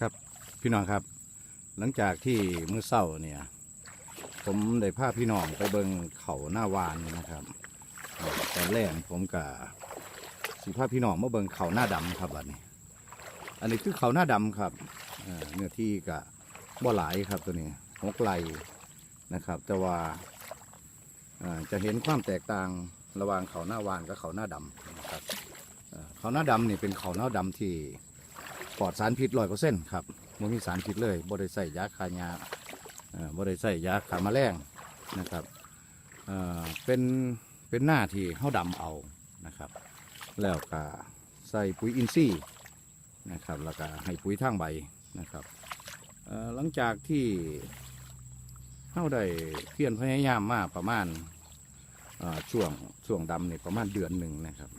ครับพี่น้องครับ หลังจากที่เมื่อเศร้าเนี่ยผมได้พาพี่น้องไปเบิงเขาหน้าวานนะครับตอนแรกผมกับสิพาพี่น้องมาเบิงเขาหน้าดำครับอันนี้ อันนี้คือเขาหน้าดำครับเนื้อที่กับบ่หลายครับตัวนี้หกไหลนะครับ แต่ว่าจะเห็นความแตกต่างระหว่างเขาหน้าวานกับเขาหน้าดำนะครับเอ่อเขาหน้าดำนี่เป็นเขาหน้าดำที่ ปลอดสารพิษร้อยเปอร์เซ็นต์ครับไม่มีสารพิษเลยบ่ได้ใส่ยาคายาบ่ได้ใส่ยาขาแมลงนะครับเเป็นเป็นหน้าที่เฮาดำเอานะครับ แล้วก็ใส่ปุ๋ยอินทรีย์นะครับแล้วก็ให้ปุ๋ยทางใบนะครับหลังจากที่เฮาได้เพียรพยายามมาประมาณช่วงช่วงดำเนี่ยประมาณเดือนหนึ่งนะครับ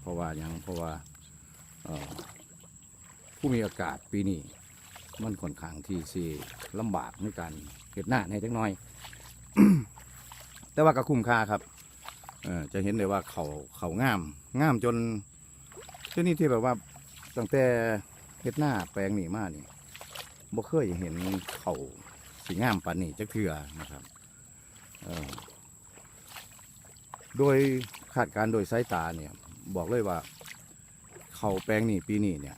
เพราะว่ายังเพราะว่า ผู้มีอากาศปีนี้มันค่อนข้างที่สิลำบากในการเห็ดหน้าในจักหน้อย แต่ว่าก็คุ้มค่าครับเอจะเห็นเลยว่าเขาเขางามงามจนชนิดที่แบบว่าตั้งแต่เห็ดหน้าแปลงนี่มานี่บ่เคยเห็นเขาสีงามปานนี้จักเทือนะครับโดยคาดการโดยสายตาเนี่ย บอกเลยว่า เขาแปลงนี่ปีนี้เนี่ย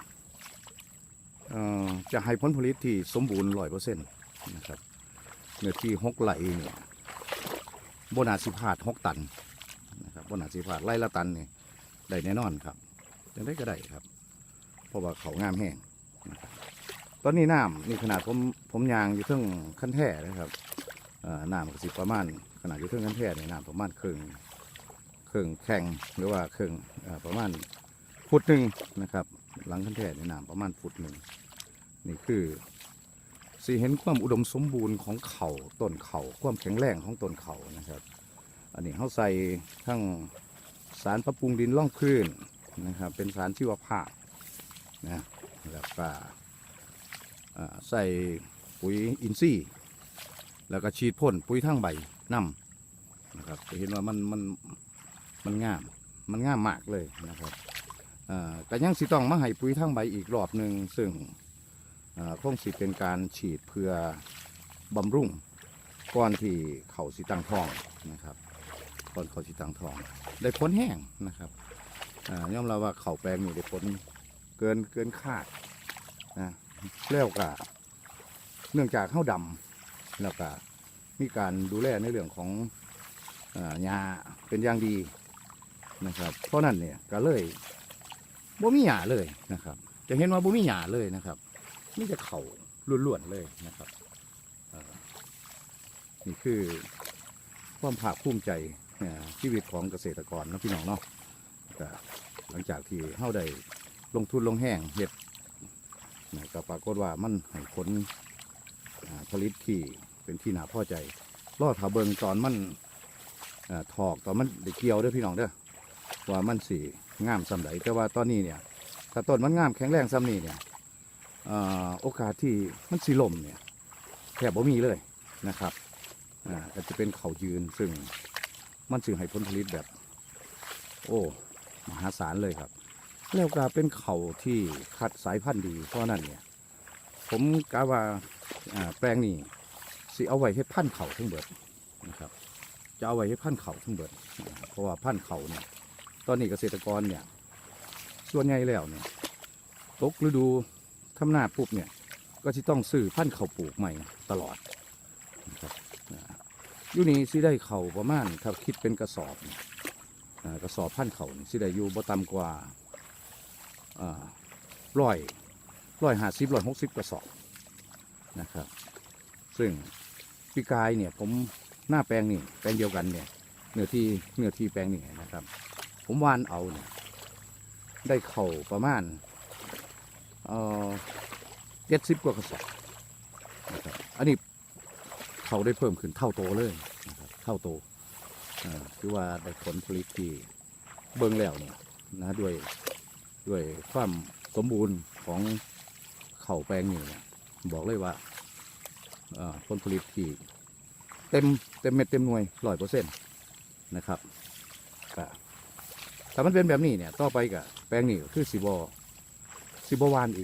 จะให้ผลผลิตที่สมบูรณ์ร้อยเปอร์เซ็นต์นะครับเนื้อที่หกไหลเนี่ยบนาสิพาดหกตันนะครับบนาสิพาดไร่ละตันเนี่ยได้แน่นอนครับยังได้ก็ได้ครับ เพราะว่าเขางามแห้งนะตอนนี้น้ำนี่ขนาดผมผมยางอยู่เทิงขั้นแท่นะครับน้ำกสิประมาณขนาดอยู่เทิงขั้นแท่เนี่ยน้ำประมาณครึ่งครึ่งแข่งหรือว่าครึ่งประมาณฟุตหนึ่งนะครับ หลังขั้นแท่ในน้ำประมาณฟุตหนึ่งนี่คือสีเห็นความอุดมสมบูรณ์ของเขาต้นเขาความแข็งแรงของต้นเขานะครับ อันนี้เขาใส่ทั้งสารปรับปรุงดินล่องพื้นนะครับ เป็นสารชีวภาพนะแล้วก็ใส่ปุ๋ยอินทรีย์แล้วก็ฉีดพ่นปุ๋ยทั้งใบน้ำนะครับจะเห็นว่ามันมันมันงามมันงามมากเลยนะครับ ก็ยังสิต้องมาให้ปุ๋ยทั้งใบอีกรอบหนึ่งซึ่งคงสิเป็นการฉีดเพื่อบำรุงก่อนที่เขาสิตังทองนะครับก่อนเขาสิตังทอง ได้ผลแห้งนะครับอ่อมรับว่าเขาแปลงนี่ได้ผลเกินเกินคาดนะแล้วก็เนื่องจากข้าวดำแล้วก็มีการดูแลในเรื่องของอยาเป็นอย่างดีนะครับ เพราะนั้นเนี่ยก็เลย บ่มีหยาเลยนะครับ จะเห็นว่าบ่มีหยาเลยนะครับมีแต่เขาล้วนๆเลยนะครับนี่คือความภาคภูมิใจชีวิตของเกษตรกรนะพี่น้องเนาะก็หลังจากที่เฮาได้ลงทุนลงแห้งเห็ดนะก็ปรากฏว่ามันให้ผลผลิตที่เป็นที่น่าพอใจรอดถาเบิงตอนมันเอ่อถอกตอนมันได้เกี่ยวเด้อพี่น้องเด้อว่ามันสี งามสำไหแต่ว่าตอนนี้เนี่ยถ้าต้นมันงามแข็งแรงซ้ำนี่เนี่ยอโอกาสที่มันสีล่มเนี่ยแทบบ่มีเลยนะครับอ่าก็จะเป็นเขายืนซึ่งมันสื่อให้ผลผลิตแบบ โอ้มหาศาลเลยครับ แล้วก็เป็นเขาที่คัดสายพันธุ์ดีเพราะนั่นเนี่ย ผมกะว่าแปลงนี้สิเอาไว้ให้พันธุ์เขาทั้งเบิดนะครับ จะเอาไว้ให้พันธุ์เขาทั้งเบิด เพราะว่าพันธุ์เขาเนี่ย ตอนนี้เกษตรกรเนี่ย ส่วนใหญ่แล้วเนี่ยตกฤดูทำนาปุ๊บเนี่ย ก็จะต้องซื้อพันธุ์ข้าวปลูกใหม่ตลอดนะครับอยู่นี่สิได้เข่าประมาณถ้าคิดเป็นกระสอบเนี่ยอ่ากระสอบพันธุ์เขานี่สิได้อยู่บ่ต่ำกว่าร้อยร้อยห้าสิบร้อยหกสิบกระสอบนะครับ ซึ่งปีกายเนี่ยผมหน้าแปลงนี่แปลงเดียวกันเนี่ยเนื้อที่เนื้อที่แปลงนี่นะครับ ผมวานเอาเนี่ยได้เข่าประมาณเจ็ดสิบกว่ากระสอบนะครับอันนี้เขาได้เพิ่มขึ้นเท่าโตเลยนะครับเท่าโตคือว่าได้ผลผลิตที่เบิ่งแล้วเนี่ยนะด้วยด้วยความสมบูรณ์ของเข่าแปลงนี่บอกเลยว่าผลผลิตที่เต็มเต็มเม็ดเต็มหน่วยร้อยเปอร์เซ็นต์นะครับ ถ้ามันเป็นแบบนี้เนี่ย ต่อไปกับแปลงนี้ก็คือสีบอสีบวานอีก